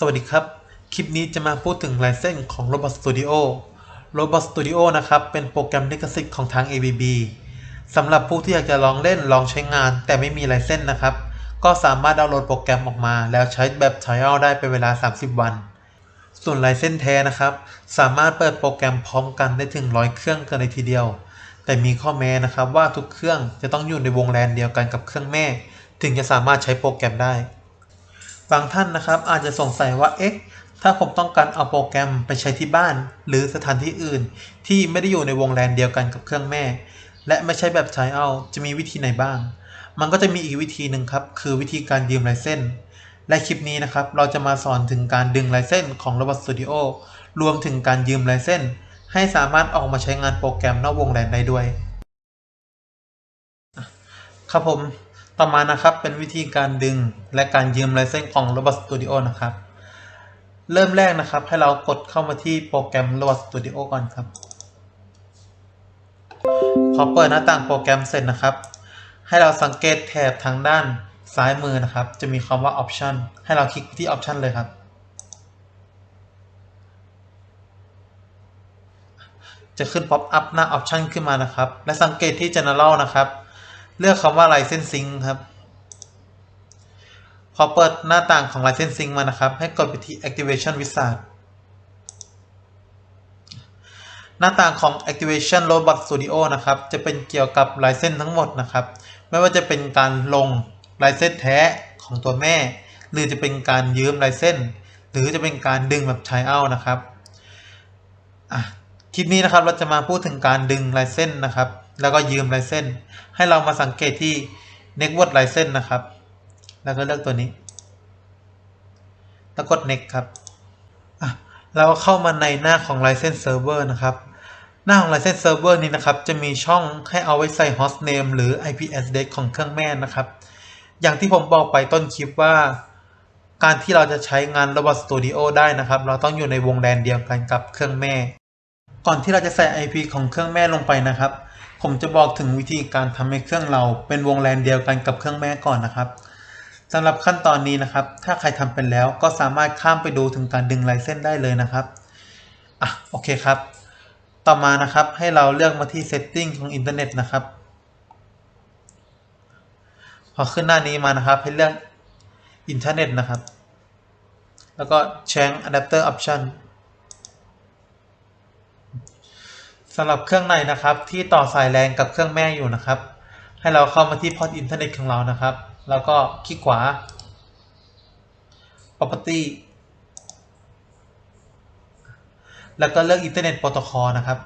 สวัสดีครับ คลิปนี้จะมาพูดถึงลายเส้นของ Robot Studio Robot Studio นะครับ เป็นโปรแกรมลิขสิทธิ์ของทาง ABB สำหรับผู้ที่อยากจะลองเล่นลองใช้งาน แต่ไม่มีลายเส้นนะครับ ก็สามารถดาวน์โหลดโปรแกรมออกมา แล้วใช้แบบ trial ได้เป็นเวลา 30 วัน ส่วนลายเส้นแท้นะครับ สามารถเปิดโปรแกรมพร้อมกันได้ถึงร้อยเครื่องกันเลยทีเดียว แต่มีข้อแม้นะครับว่าทุกเครื่องจะต้องอยู่ในวงแลนเดียวกันกับเครื่องแม่ ถึงจะสามารถใช้โปรแกรมได้ บางท่านนะครับอาจจะสงสัยว่าเอ๊ะถ้าผมต้องการเอาโปรแกรมไปใช้ที่บ้าน หรือสถานที่อื่น ที่ไม่ได้อยู่ในวงแลนเดียวกันกับเครื่องแม่ และไม่ใช่แบบใช้เอาจะมีวิธีไหนบ้าง มันก็จะมีอีกวิธีหนึ่งครับ คือวิธีการยืมลายเส้น และคลิปนี้นะครับเราจะมาสอนถึงการดึงลายเส้นของ Robot Studio รวมถึงการยืมลายเส้น ให้สามารถออกมาใช้งานโปรแกรมนอกวงแลนได้ด้วย ครับผม ต่อมานะครับเป็นวิธีการดึงและการยืมลายเส้นของ Robot Studio นะครับ เริ่มแรกนะครับให้เรากดเข้ามาที่โปรแกรม Robot Studio ก่อนครับ พอเปิดหน้าต่างโปรแกรมเสร็จนะครับ ให้เราสังเกตแถบทางด้านซ้ายมือนะครับ จะมีคำว่า Option ให้เราคลิกที่ Option เลยครับ จะขึ้น Pop up หน้า Option ขึ้นมานะครับ และสังเกตที่ General นะครับ เลือกคำว่า Licensing ครับ พอเปิดหน้าต่างของ Licensing มานะครับ ให้กดไปที่ Activation Wizard หน้าต่างของ Activation Robot Studio นะครับ จะเป็นเกี่ยวกับลายเส้นทั้งหมดนะครับ ไม่ว่าจะเป็นการลงลายเส้นแท้ของตัวแม่ หรือจะเป็นการยืมลายเส้น หรือจะเป็นการดึงแบบใช้เอานะครับคลิปนี้นะครับเราจะมาพูดถึงการดึงลายเส้นนะครับ แล้วก็ยืมลายเส้น ให้เรามาสังเกตที่ Network ลายเส้นนะครับ แล้วก็เลือกตัวนี้ แล้วกด next ครับเราเข้ามาในหน้าของ license server นะครับ หน้าของ license server นี้นะครับ จะมีช่องให้เอาไว้ใส่ host name หรือ IP address ของเครื่องแม่นะครับ อย่างที่ผมบอกไปต้นคลิปว่าการที่เราจะใช้งาน Robot Studio ได้นะครับ เราต้องอยู่ในวงแลนเดียวกันกับเครื่องแม่ ก่อนที่เราจะใส่ IP ของเครื่องแม่ลงไปนะครับ ผมจะบอกถึงวิธีการทำให้เครื่องเราเป็นวงแลนเดียวกันกับเครื่องแม่ก่อนนะครับสำหรับขั้นตอนนี้นะครับ ถ้าใครทำเป็นแล้วก็สามารถข้ามไปดูถึงการดึงลายเส้นได้เลยนะครับอะโอเคครับ ต่อมานะครับให้เราเลือกมาที่ Setting ของอินเทอร์เน็ตนะครับ พอขึ้นหน้านี้มานะครับ ให้เลือกอินเทอร์เน็ตนะครับ แล้วก็ Change Adapter Option สำหรับเครื่องในนะครับที่ต่อสายแรงกับเครื่องแม่อยู่นะครับ ให้เราเข้ามาที่พอร์ตอินเทอร์เน็ตของเรานะครับ แล้วก็คลิกขวา property แล้วก็เลือกอินเทอร์เน็ตโปรโตคอลนะครับ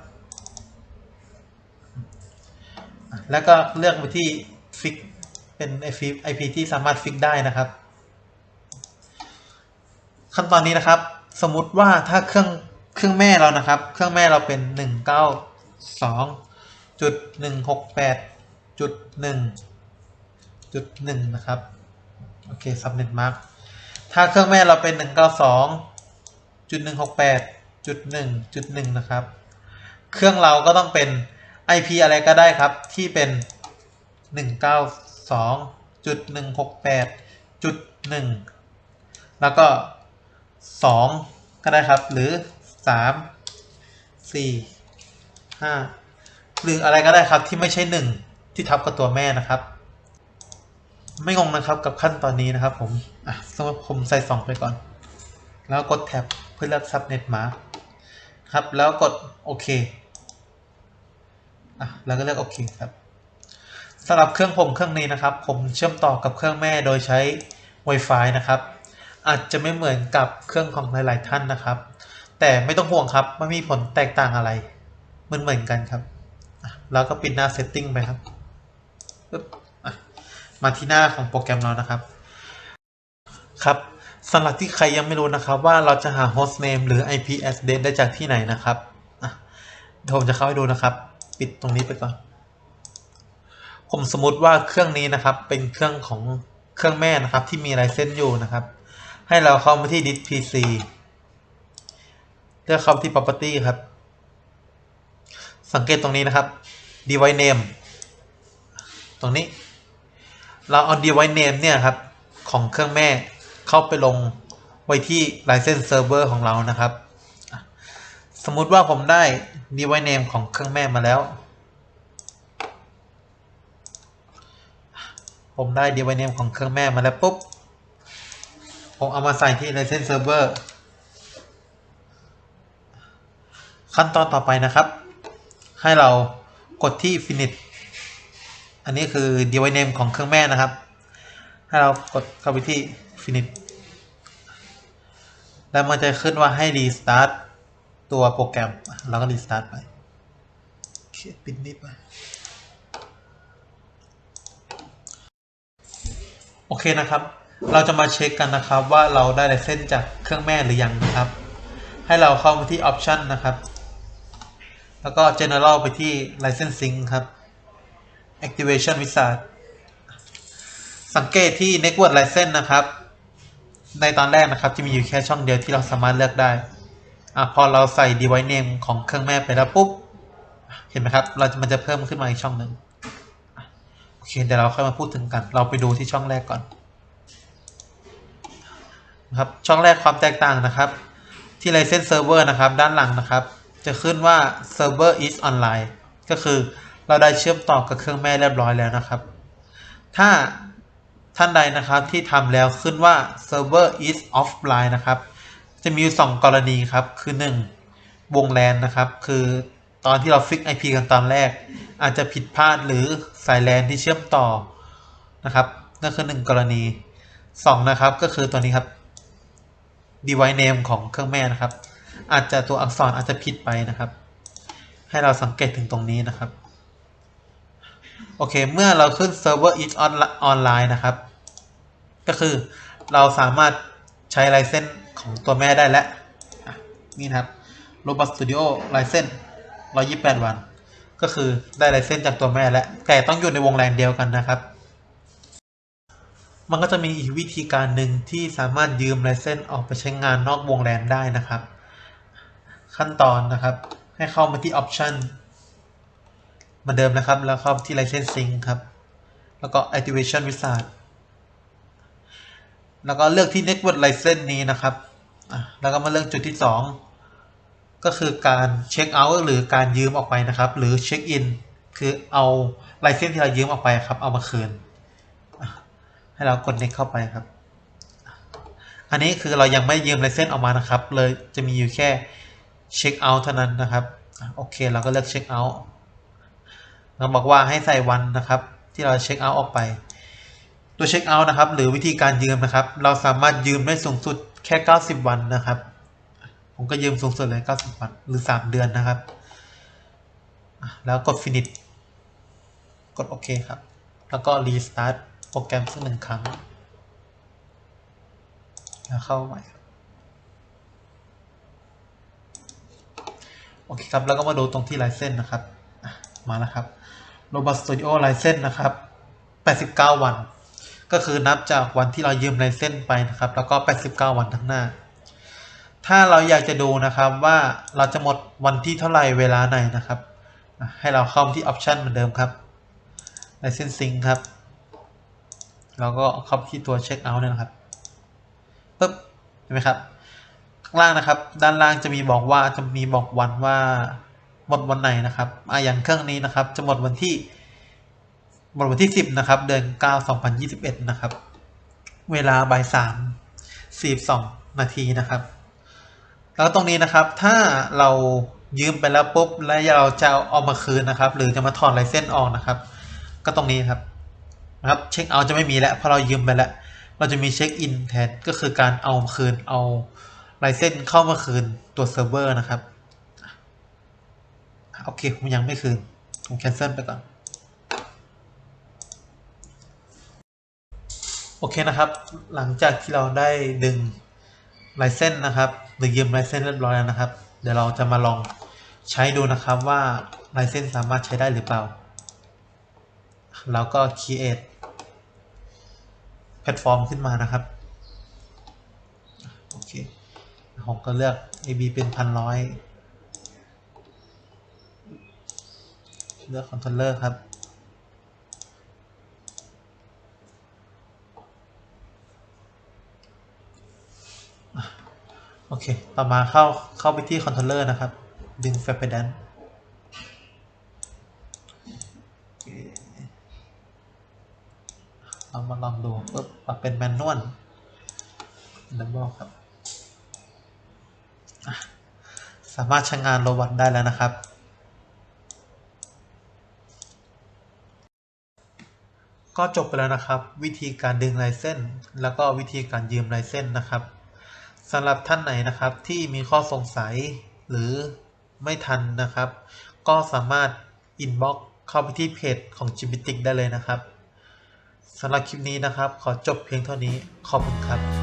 แล้วก็เลือกไปที่ fix เป็น IP IP ที่สามารถฟิกได้นะครับ ขั้นตอนนี้นะครับ สมมุติว่าถ้าเครื่อง เครื่องแม่เรานะครับ เครื่องแม่เราเป็นหนึ่งเก้าสองจุดหนึ่งหกแปดจุดหนึ่งจุดหนึ่งนะครับ โอเค subnet mark ถ้าเครื่องแม่เราเป็นหนึ่งเก้าสองจุดหนึ่งหกแปดจุดหนึ่งจุดหนึ่งนะครับ เครื่องเราก็ต้องเป็น IP อะไรก็ได้ครับ ที่เป็นหนึ่งเก้าสองจุดหนึ่งหกแล้วก็สองก็ได้ครับ หรือ สามสี่ห้าหรืออะไรก็ได้ครับที่ไม่ใช่หนึ่งที่ทับกับตัวแม่นะครับ ไม่งงนะครับกับขั้นตอนนี้นะครับ ผมอะสมมติผมใส่สองไปก่อน แล้วกดแท็บเพื่อเลือก subnet mask ครับ แล้วกดโอเคอะแล้วก็เลือกโอเคครับสำหรับเครื่องผมเครื่องนี้นะครับ ผมเชื่อมต่อกับเครื่องแม่โดยใช้ Wi-Fi นะครับ อาจจะไม่เหมือนกับเครื่องของหลาย ๆ ท่านนะครับ แต่ไม่ต้องห่วงครับ ไม่มีผลแตกต่างอะไรเหมือนเหมือนกันครับแล้วก็ปิดหน้า setting ไปครับมาที่หน้าของโปรแกรมเรานะครับ ครับสำหรับที่ใครยังไม่รู้นะครับ ว่าเราจะหา host name หรือ IP address ได้จากที่ไหนนะครับเดี๋ยวผมจะเข้าไปดูนะครับ ปิดตรงนี้ไปก่อน ผมสมมติว่าเครื่องนี้นะครับ เป็นเครื่องของเครื่องแม่นะครับ ที่มีลายเส้นอยู่นะครับ ให้เราเข้ามาที่ disk PC เลือกเข้าที่ property ครับ สังเกตตรงนี้นะครับ device name ตรงนี้ เราเอา device name เนี่ยครับ ของเครื่องแม่เข้าไปลงไว้ที่ license server ของเรานะครับ สมมุติว่าผมได้ device name ของเครื่องแม่มาแล้ว ผมได้ device name ของเครื่องแม่มาแล้วปุ๊บ ผมเอามาใส่ที่ license server ขั้นตอนต่อไปนะครับ ให้เรากดที่ finish อันนี้คือ device name ของเครื่องแม่นะครับ ให้เรากดเข้าไปที่ finish แล้วมันจะขึ้นว่าให้ restart ตัวโปรแกรม เราก็ restart ไปปิดนิดไปโอเคนะครับ เราจะมาเช็คกันนะครับว่าเราได้ไลเซนจากเครื่องแม่หรือยังนะครับ ให้เราเข้ามาที่ option นะครับ แล้วก็ general ไปที่ licensing ครับ activation wizard สังเกตที่ network license นะครับ ในตอนแรกนะครับจะมีอยู่แค่ช่องเดียวที่เราสามารถเลือกได้อะพอเราใส่ device name ของเครื่องแม่ไปแล้วปุ๊บ เห็นไหมครับ เราจะมันจะเพิ่มขึ้นมาอีกช่องหนึ่งโอเคเดี๋ยวเราค่อยมาพูดถึงกัน เราไปดูที่ช่องแรกก่อนนะครับช่องแรกความแตกต่างนะครับ ที่ license server นะครับ ด้านหลังนะครับ จะขึ้นว่า server is online ก็คือเราได้เชื่อมต่อกับเครื่องแม่เรียบร้อยแล้วนะครับ ถ้าท่านใดนะครับที่ทำแล้วขึ้นว่า server is offline นะครับ จะมีอยู่สองกรณีครับ คือ 1 วงแลนนะครับ คือตอนที่เราฟิก IP กันตอนแรก อาจจะผิดพลาดหรือสายแลนที่เชื่อมต่อนะครับนั่นคือหนึ่งกรณีสองนะครับก็คือตัวนี้ครับ device name ของเครื่องแม่นะครับ อาจจะตัวอักษรอาจจะผิดไปนะครับ ให้เราสังเกตถึงตรงนี้นะครับ โอเค เมื่อเราขึ้น server is on- online นะครับ ก็คือเราสามารถใช้ไลเซนส์ของตัวแม่ได้แล้วนี่นะครับ Robot Studio License 128 วัน ก็คือได้ไลเซนส์จากตัวแม่แล้วแต่ต้องอยู่ในวงแรงเดียวกันนะครับมันก็จะมีอีกวิธีการหนึ่งที่สามารถยืมไลเซนส์ออกไปใช้งานนอกวงแรมได้นะครับ ขั้นตอนนะครับ ให้เข้ามาที่ Option เหมือนเดิมนะครับ แล้วเข้าที่ Licensing ครับ แล้วก็ Activation Wizard แล้วก็เลือกที่ Network License นี้นะครับ แล้วก็มาเลือกจุดที่ 2 ก็คือการเช็คเอาท์หรือการยืมออกไปนะครับ หรือเช็คอินคือเอาไลเซนส์ที่เรายืมออกไปครับ เอามาคืน ให้เรากด next เข้าไปครับ อันนี้คือเรายังไม่ยืมไลเซนส์ออกมานะครับ เลยจะมีอยู่แค่ เช็คเอาท์เท่านั้นนะครับ โอเคเราก็เลือกเช็คเอาท์เราบอกว่าให้ใส่วันนะครับ ที่เราเช็คเอาท์ออกไป ตัวเช็คเอาท์นะครับ หรือวิธีการยืมนะครับ เราสามารถยืมได้สูงสุดแค่ 90 วันนะครับ ผมก็ยืมสูงสุดเลย 90 วันหรือ 3 เดือนนะครับ แล้วกด finish กดโอเคครับ แล้วก็ restart โปรแกรมสักหนึ่งครั้งแล้วเข้าใหม่ครับ โอเคครับ แล้วก็มาดูตรงที่ license นะครับ มาแล้วครับ Robot Studio License นะครับ 89 วัน ก็คือนับจากวันที่เรายืมลเซนส์ไปนะครับ แล้วก็ 89 วันทั้งหน้า ถ้าเราอยากจะดูนะครับว่าเราจะหมดวันที่เท่าไหร่เวลาไหนนะครับ ให้เราเข้าที่ Option เหมือนเดิมครับ Licensing ครับ แล้วก็เข้าที่ตัว Check Out เนี่ยนะครับปึ๊บเห็นไหมครับ ข้างล่างนะครับ ด้านล่างจะมีบอกว่าจะมีบอกวันว่าหมดวันไหนนะครับอะอย่างเครื่องนี้นะครับ จะหมดวันที่หมดวันที่ 10 นะครับ เดือน9 2021 นะครับ เวลาบ่าย3 42 นาทีนะครับ แล้วตรงนี้นะครับ ถ้าเรายืมไปแล้วปุ๊บ แล้วเราจะเอามาคืนนะครับ หรือจะมาถอนลเซนส์ออกนะครับ ก็ตรงนี้ครับนะครับเช็คเอาท์จะไม่มีแล้วเพราะเรายืมไปแล้ว เราจะมีเช็คอินแทนก็คือการเอาคืนเอา ไลเซนส์เข้ามาคืนตัวเซิร์ฟเวอร์นะครับ โอเค ผมยังไม่คืน ผมแคนเซิลไปก่อน โอเคนะครับ หลังจากที่เราได้ดึงไลเซนส์นนะครับหรือยืมไลเซนส์เรียบร้อยแล้วนะครับ เดี๋ยวเราจะมาลองใช้ดูนะครับว่าไลเซนส์สามารถใช้ได้หรือเปล่า แล้วก็ create แพลตฟอร์มขึ้นมานะครับ โอเค ผมก็เลือก AB เป็นพันร้อยเลือกคอนโทรลเลอร์ครับ โอเค ต่อมาเข้าเข้าไปที่คอนโทรลเลอร์นะครับ ดึงแฟไปแดนเรามาลองดูปุ๊บปรับเป็นแมนนวลดับเบิลครับ สามารถใช้งานโรบอทได้แล้วนะครับ ก็จบไปแล้วนะครับ วิธีการดึงลายเส้น แล้วก็วิธีการยืมลายเส้นนะครับสำหรับท่านไหนนะครับที่มีข้อสงสัยหรือไม่ทันนะครับ ก็สามารถอินบ็อกเข้าไปที่เพจของ g b t i c ได้เลยนะครับสำหรับคลิปนี้นะครับ ขอจบเพียงเท่านี้ ขอบคุณครับ